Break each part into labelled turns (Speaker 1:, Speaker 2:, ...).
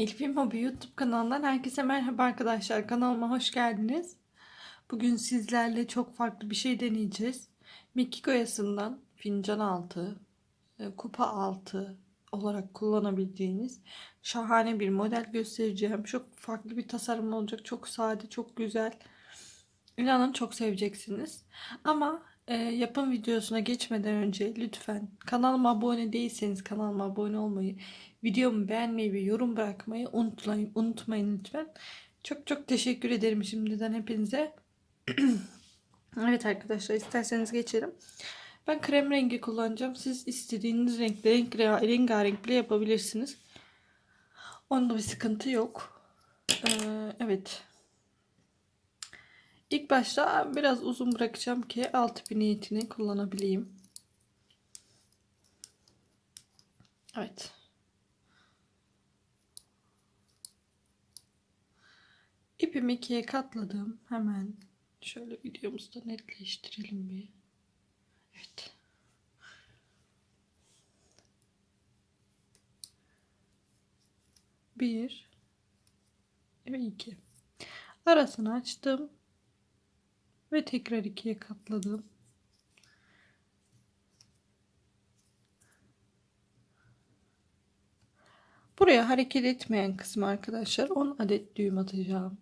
Speaker 1: Elif'in Hobi YouTube kanalından herkese merhaba arkadaşlar. Kanalıma hoş geldiniz. Bugün sizlerle çok farklı bir şey deneyeceğiz. Mikiko yasından fincan altı, e, kupa altı olarak kullanabildiğiniz şahane bir model göstereceğim. Çok farklı bir tasarım olacak. Çok sade, çok güzel. İnanın çok seveceksiniz. Ama e, yapım videosuna geçmeden önce lütfen kanalıma abone değilseniz kanalıma abone olmayı, videomu beğenmeyi ve yorum bırakmayı unutmayın, unutmayın lütfen. Çok çok teşekkür ederim şimdiden hepinize. evet arkadaşlar isterseniz geçelim. Ben krem rengi kullanacağım. Siz istediğiniz renkte renk, rengarenk bile yapabilirsiniz. Onda bir sıkıntı yok. Ee, evet. İlk başta biraz uzun bırakacağım ki alt niyetini kullanabileyim. Evet. İpimi ikiye katladım. Hemen şöyle videomuzda netleştirelim bir. Evet. Bir ve iki. Arasını açtım ve tekrar ikiye katladım. Buraya hareket etmeyen kısmı arkadaşlar 10 adet düğüm atacağım.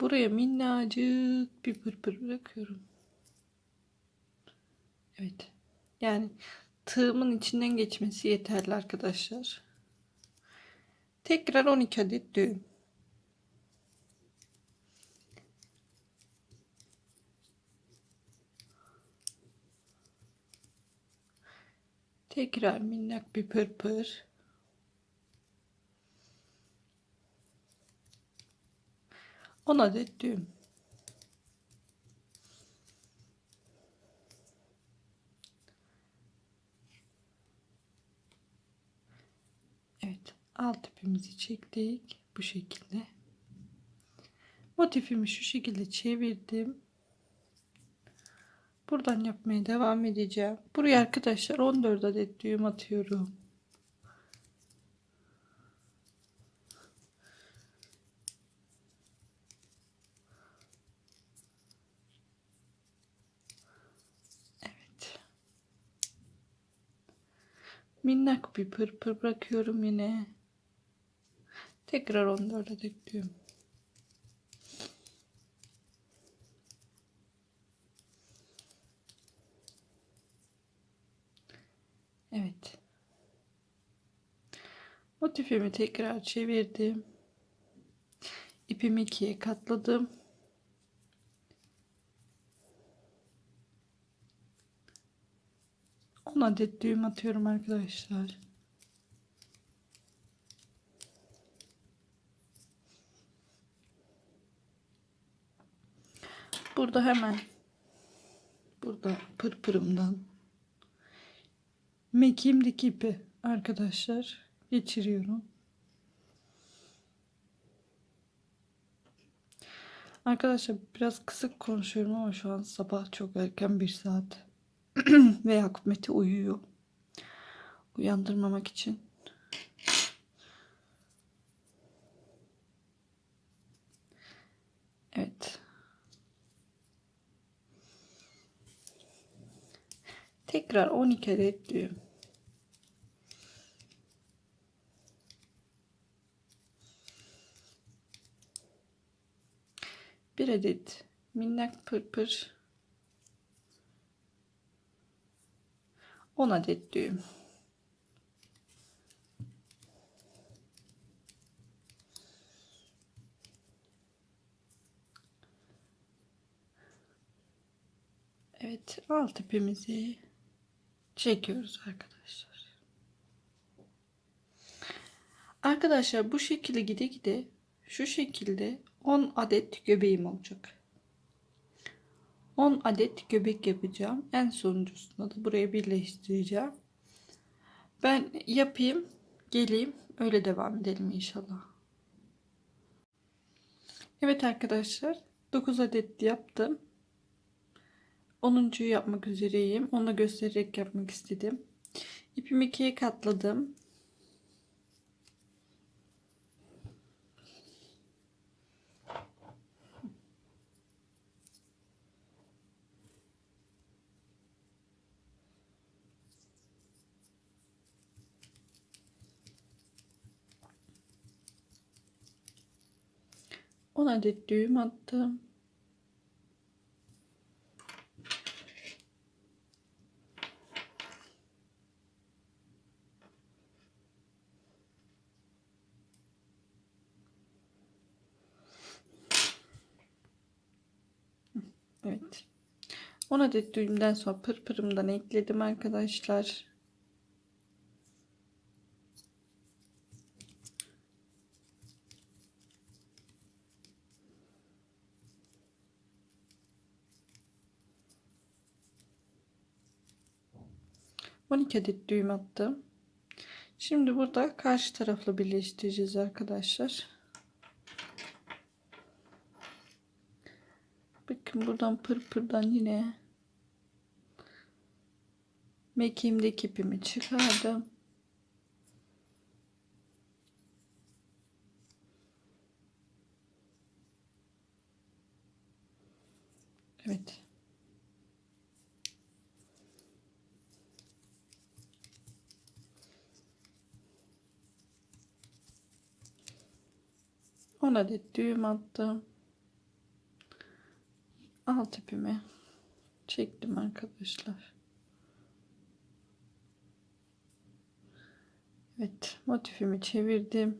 Speaker 1: Buraya minnacık bir pırpır bırakıyorum. Evet. Yani tığımın içinden geçmesi yeterli arkadaşlar. Tekrar 12 adet düğüm. Tekrar minnak bir pırpır. On adet düğüm. Evet, alt ipimizi çektik bu şekilde. Motifimi şu şekilde çevirdim. Buradan yapmaya devam edeceğim. Buraya arkadaşlar 14 adet düğüm atıyorum. Evet. Minnak bir pırpır bırakıyorum yine. Tekrar 14 adet düğüm. Evet. Motifimi tekrar çevirdim. İpimi ikiye katladım. On adet düğüm atıyorum arkadaşlar. Burada hemen burada pırpırımdan mekiğimdeki ipi arkadaşlar geçiriyorum. Arkadaşlar biraz kısık konuşuyorum ama şu an sabah çok erken bir saat ve Yakup Mete uyuyor. Uyandırmamak için. Evet. Tekrar 12 adet düğüm. Bir adet minnak pırpır. 10 adet düğüm. Evet alt ipimizi çekiyoruz arkadaşlar. Arkadaşlar bu şekilde gide gide şu şekilde 10 adet göbeğim olacak. 10 adet göbek yapacağım. En sonuncusunda da buraya birleştireceğim. Ben yapayım, geleyim, öyle devam edelim inşallah. Evet arkadaşlar, 9 adet yaptım. 10.yu yapmak üzereyim. Onu da göstererek yapmak istedim. İpimi ikiye katladım. On adet düğüm attım. Evet. 10 adet düğümden sonra pırpırımdan ekledim arkadaşlar. On iki adet düğüm attım. Şimdi burada karşı tarafla birleştireceğiz arkadaşlar. Bakın buradan pırpırdan yine mekiğimdeki ipimi çıkardım. Evet. On adet düğüm attım alt ipimi çektim arkadaşlar. Evet motifimi çevirdim.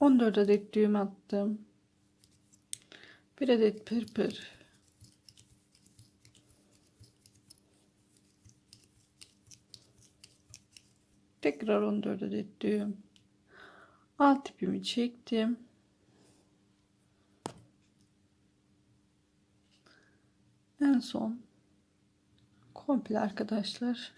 Speaker 1: On dört adet düğüm attım. Bir adet pırpır. Tekrar 14 adet düğüm. Alt ipimi çektim. En son komple arkadaşlar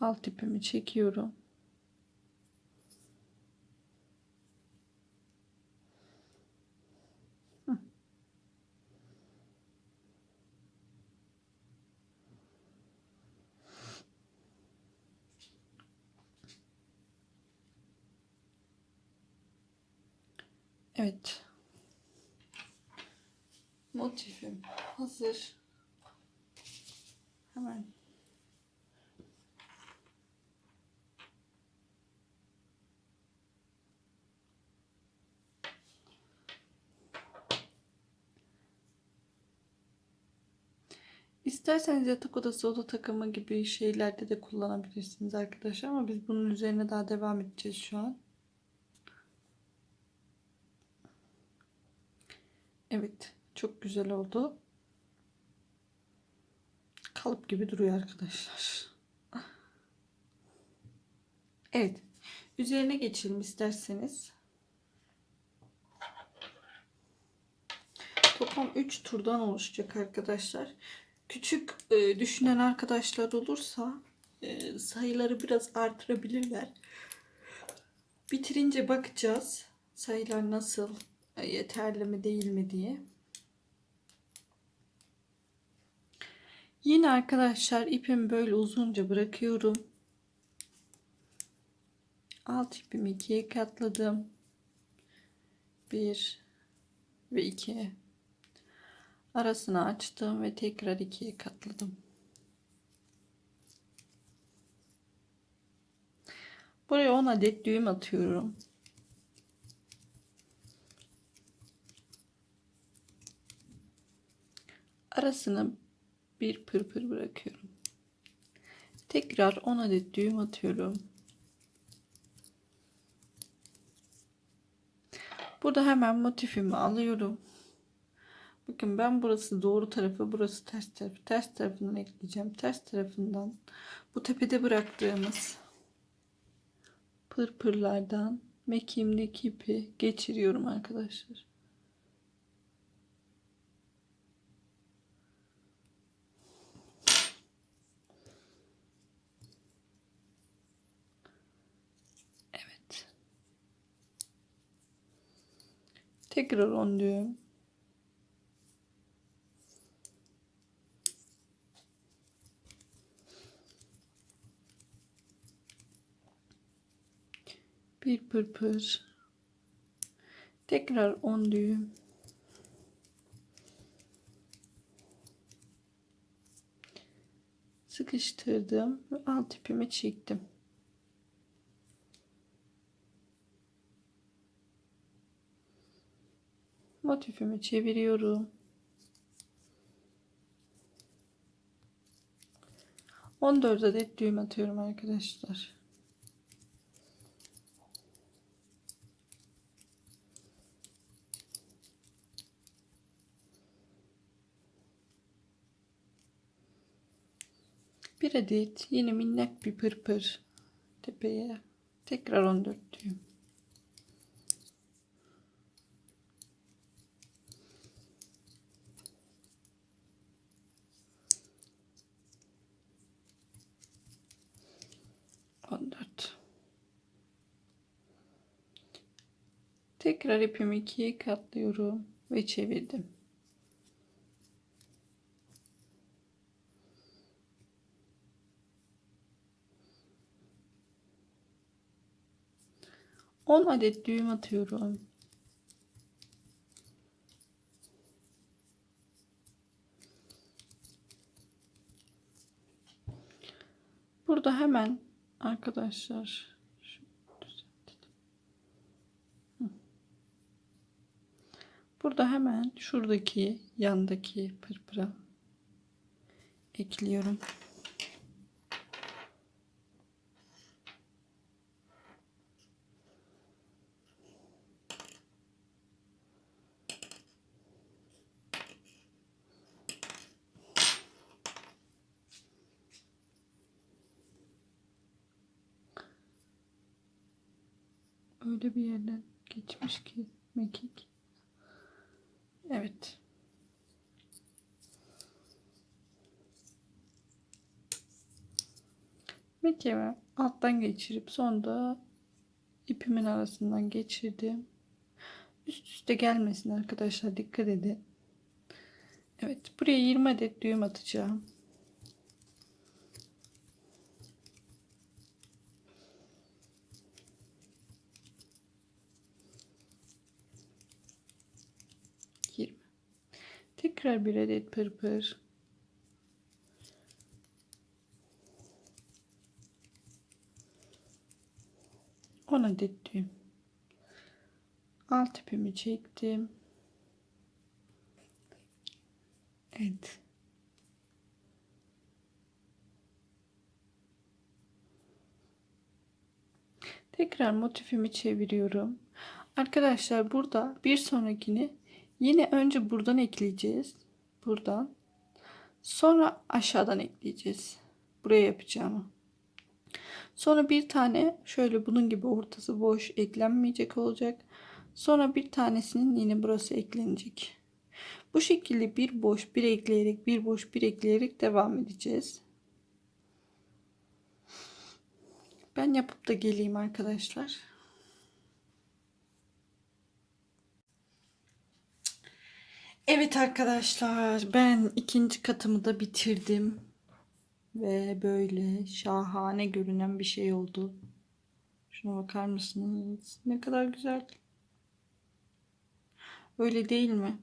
Speaker 1: alt ipimi çekiyorum. Evet. Motifim hazır. Hemen İsterseniz yatak odası oda takımı gibi şeylerde de kullanabilirsiniz arkadaşlar ama biz bunun üzerine daha devam edeceğiz şu an. Evet. Çok güzel oldu. Kalıp gibi duruyor arkadaşlar. Evet. Üzerine geçelim isterseniz. Toplam 3 turdan oluşacak arkadaşlar. Küçük e, düşünen arkadaşlar olursa e, sayıları biraz artırabilirler. Bitirince bakacağız. Sayılar nasıl yeterli mi değil mi diye. Yine arkadaşlar ipimi böyle uzunca bırakıyorum. Alt ipimi ikiye katladım. Bir ve iki. Arasını açtım ve tekrar ikiye katladım. Buraya 10 adet düğüm atıyorum. Arasına bir pırpır bırakıyorum. Tekrar 10 adet düğüm atıyorum. Burada hemen motifimi alıyorum. Bakın ben burası doğru tarafı, burası ters tarafı. Ters tarafından ekleyeceğim. Ters tarafından bu tepede bıraktığımız pırpırlardan mekiğimdeki ipi geçiriyorum arkadaşlar. Tekrar 10 düğüm. Bir pırpır. Tekrar 10 düğüm. Sıkıştırdım alt ipimi çektim. Motifimi çeviriyorum. 14 adet düğüm atıyorum arkadaşlar. Bir adet yine minnak bir pırpır tepeye tekrar 14 düğüm. On dört. Tekrar ipimi ikiye katlıyorum ve çevirdim. On adet düğüm atıyorum. Burada hemen arkadaşlar. Burada hemen şuradaki yandaki pırpıra ekliyorum. Öyle bir yerden geçmiş ki mekik. Evet. Mekiğimi alttan geçirip sonra ipimin arasından geçirdim. Üst üste gelmesin arkadaşlar dikkat edin. Evet buraya 20 adet düğüm atacağım. Yirmi. Tekrar bir adet pırpır. On adet düğüm. Alt ipimi çektim. Evet. Tekrar motifimi çeviriyorum. Arkadaşlar burada bir sonrakini yine önce buradan ekleyeceğiz. Buradan. Sonra aşağıdan ekleyeceğiz. Buraya yapacağımı. Sonra bir tane şöyle bunun gibi ortası boş eklenmeyecek olacak. Sonra bir tanesinin yine burası eklenecek. Bu şekilde bir boş bir ekleyerek bir boş bir ekleyerek devam edeceğiz. Ben yapıp da geleyim arkadaşlar. Evet arkadaşlar ben ikinci katımı da bitirdim. Ve böyle şahane görünen bir şey oldu. Şuna bakar mısınız? Ne kadar güzel. Öyle değil mi?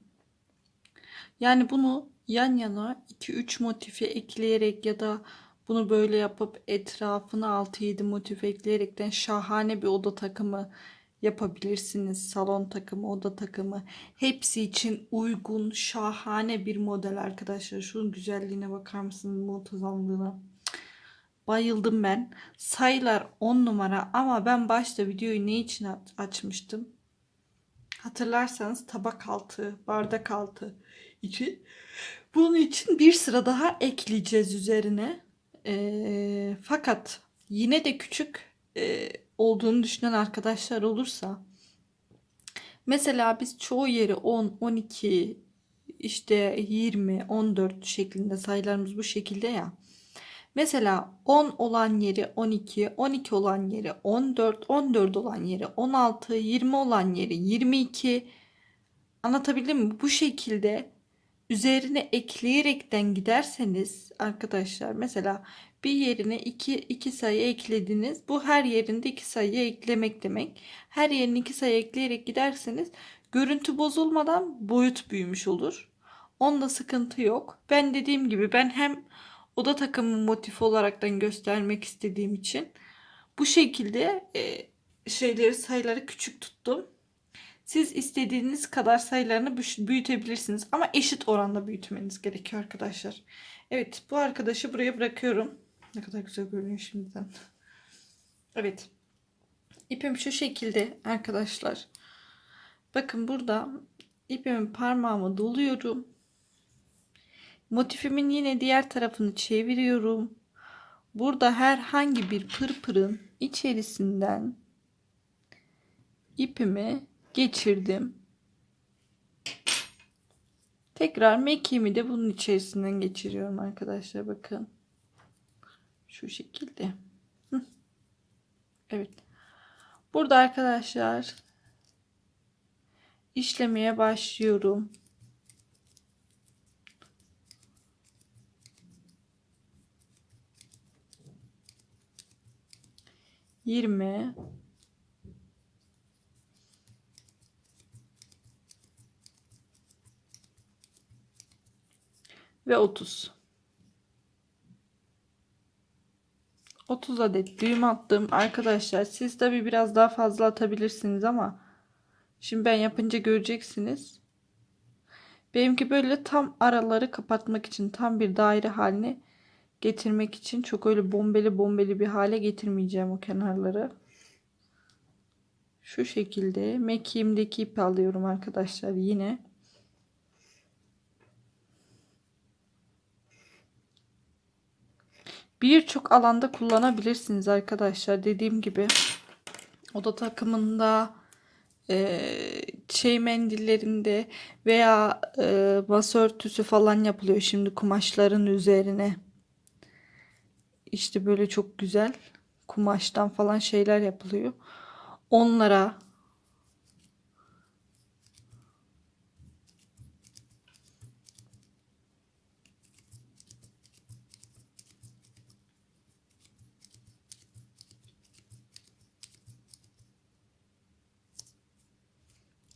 Speaker 1: Yani bunu yan yana 2-3 motifi ekleyerek ya da bunu böyle yapıp etrafına 6-7 motif ekleyerekten şahane bir oda takımı yapabilirsiniz. Salon takımı, oda takımı. Hepsi için uygun, şahane bir model arkadaşlar. Şunun güzelliğine bakar mısınız? Muntazamlığına. Bayıldım ben. Sayılar 10 numara ama ben başta videoyu ne için açmıştım? Hatırlarsanız tabak altı, bardak altı için. Bunun için bir sıra daha ekleyeceğiz üzerine. E, fakat yine de küçük e, olduğunu düşünen arkadaşlar olursa mesela biz çoğu yeri 10, 12, işte 20, 14 şeklinde sayılarımız bu şekilde ya. Mesela 10 olan yeri 12, 12 olan yeri 14, 14 olan yeri 16, 20 olan yeri 22, Anlatabildim mi? Bu şekilde üzerine ekleyerekten giderseniz arkadaşlar mesela bir yerine iki, iki sayı eklediniz. Bu her yerinde iki sayı eklemek demek. Her yerine iki sayı ekleyerek giderseniz görüntü bozulmadan boyut büyümüş olur. Onda sıkıntı yok. Ben dediğim gibi ben hem oda takımı motifi olaraktan göstermek istediğim için bu şekilde e, şeyleri sayıları küçük tuttum. Siz istediğiniz kadar sayılarını büyütebilirsiniz ama eşit oranda büyütmeniz gerekiyor arkadaşlar. Evet bu arkadaşı buraya bırakıyorum. Ne kadar güzel görünüyor şimdiden. Evet. İpim şu şekilde arkadaşlar. Bakın burada ipimin parmağımı doluyorum. Motifimin yine diğer tarafını çeviriyorum. Burada herhangi bir pırpırın içerisinden ipimi geçirdim. Tekrar mekiğimi de bunun içerisinden geçiriyorum arkadaşlar bakın. Şu şekilde. Evet. Burada arkadaşlar işlemeye başlıyorum. Yirmi ve 30. 30 adet düğüm attım. Arkadaşlar siz tabi biraz daha fazla atabilirsiniz ama şimdi ben yapınca göreceksiniz. Benimki böyle tam araları kapatmak için tam bir daire haline getirmek için çok öyle bombeli bombeli bir hale getirmeyeceğim o kenarları. Şu şekilde mekiğimdeki ipi alıyorum arkadaşlar yine. Birçok alanda kullanabilirsiniz arkadaşlar. Dediğim gibi oda takımında e, şey mendillerinde veya e, masa falan yapılıyor şimdi kumaşların üzerine. İşte böyle çok güzel kumaştan falan şeyler yapılıyor. Onlara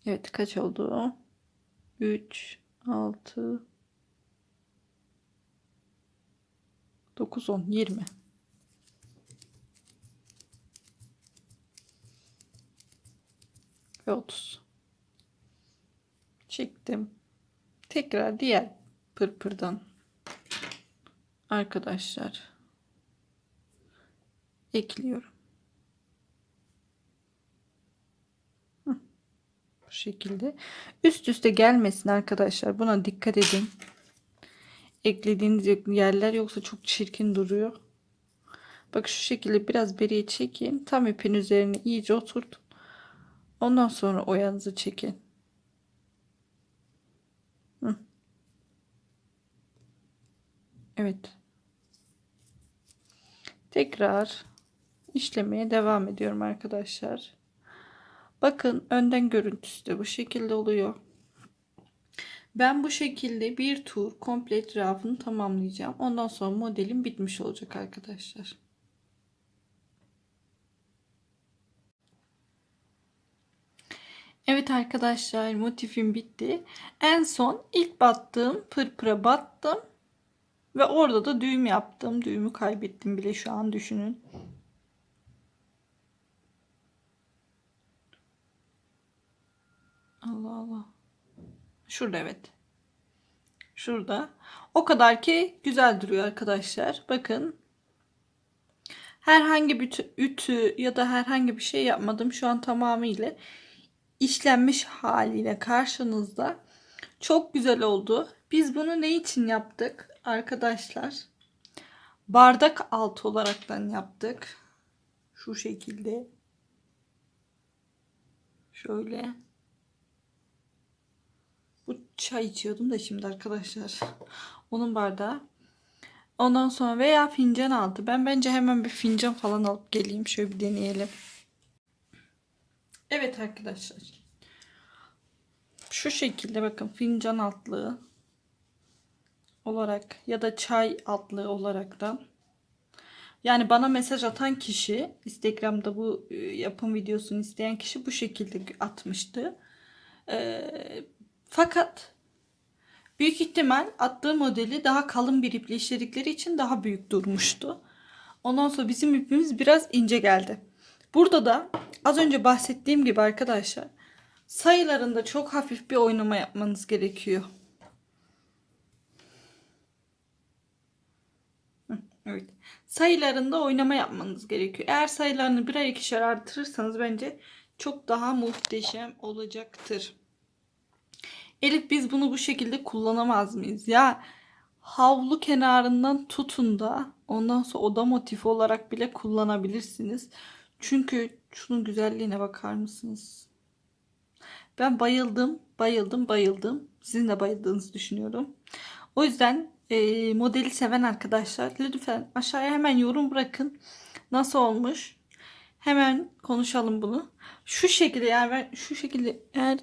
Speaker 1: Evet kaç oldu? 3, 6, 9, 10, 20. Ve 30. Çektim. Tekrar diğer pırpırdan arkadaşlar ekliyorum. Bu şekilde. Üst üste gelmesin arkadaşlar. Buna dikkat edin. Eklediğiniz yerler yoksa çok çirkin duruyor. Bak şu şekilde biraz beriye çekin. Tam ipin üzerine iyice oturtun. Ondan sonra oyanızı çekin. Evet. Tekrar işlemeye devam ediyorum arkadaşlar. Bakın önden görüntüsü de bu şekilde oluyor. Ben bu şekilde bir tur komple etrafını tamamlayacağım. Ondan sonra modelim bitmiş olacak arkadaşlar. Evet arkadaşlar motifim bitti. En son ilk battığım pırpıra battım. Ve orada da düğüm yaptım. Düğümü kaybettim bile şu an düşünün. Allah Allah. Şurada evet. Şurada. O kadar ki güzel duruyor arkadaşlar. Bakın. Herhangi bir ütü ya da herhangi bir şey yapmadım. Şu an tamamıyla işlenmiş haliyle karşınızda. Çok güzel oldu. Biz bunu ne için yaptık arkadaşlar? Bardak altı olaraktan yaptık. Şu şekilde. Şöyle. Çay içiyordum da şimdi arkadaşlar. Onun bardağı. Ondan sonra veya fincan altı. Ben bence hemen bir fincan falan alıp geleyim. Şöyle bir deneyelim. Evet arkadaşlar. Şu şekilde bakın fincan altlığı olarak ya da çay altlığı olaraktan. Yani bana mesaj atan kişi Instagram'da bu e, yapım videosunu isteyen kişi bu şekilde atmıştı. Ee, fakat büyük ihtimal attığı modeli daha kalın bir iple işledikleri için daha büyük durmuştu. Ondan sonra bizim ipimiz biraz ince geldi. Burada da az önce bahsettiğim gibi arkadaşlar sayılarında çok hafif bir oynama yapmanız gerekiyor. Evet. Sayılarında oynama yapmanız gerekiyor. Eğer sayılarını birer ikişer artırırsanız bence çok daha muhteşem olacaktır. Elif biz bunu bu şekilde kullanamaz mıyız? Ya havlu kenarından tutun da ondan sonra oda motifi olarak bile kullanabilirsiniz. Çünkü şunun güzelliğine bakar mısınız? Ben bayıldım, bayıldım, bayıldım. Sizin de bayıldığınızı düşünüyorum. O yüzden e, modeli seven arkadaşlar lütfen aşağıya hemen yorum bırakın. Nasıl olmuş? Hemen konuşalım bunu. Şu şekilde yani ben şu şekilde eğer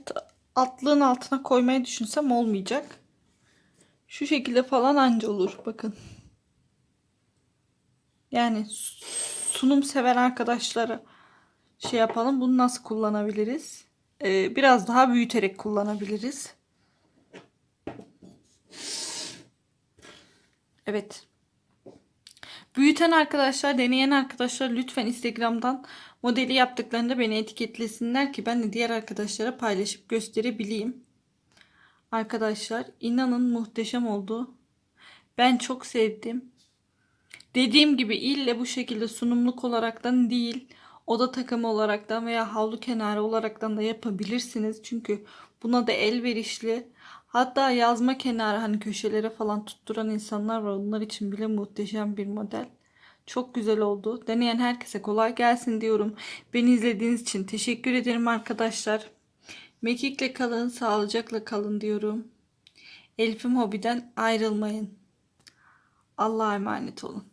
Speaker 1: atlığın altına koymayı düşünsem olmayacak. Şu şekilde falan anca olur. Bakın. Yani su- sunum seven arkadaşlara şey yapalım. Bunu nasıl kullanabiliriz? Ee, biraz daha büyüterek kullanabiliriz. Evet. Büyüten arkadaşlar, deneyen arkadaşlar lütfen Instagram'dan modeli yaptıklarında beni etiketlesinler ki ben de diğer arkadaşlara paylaşıp gösterebileyim. Arkadaşlar inanın muhteşem oldu. Ben çok sevdim. Dediğim gibi ille bu şekilde sunumluk olaraktan değil, oda takımı olaraktan veya havlu kenarı olaraktan da yapabilirsiniz. Çünkü buna da elverişli. Hatta yazma kenarı hani köşelere falan tutturan insanlar var. Onlar için bile muhteşem bir model. Çok güzel oldu. Deneyen herkese kolay gelsin diyorum. Beni izlediğiniz için teşekkür ederim arkadaşlar. Mekikle kalın, sağlıcakla kalın diyorum. Elif'im hobiden ayrılmayın. Allah'a emanet olun.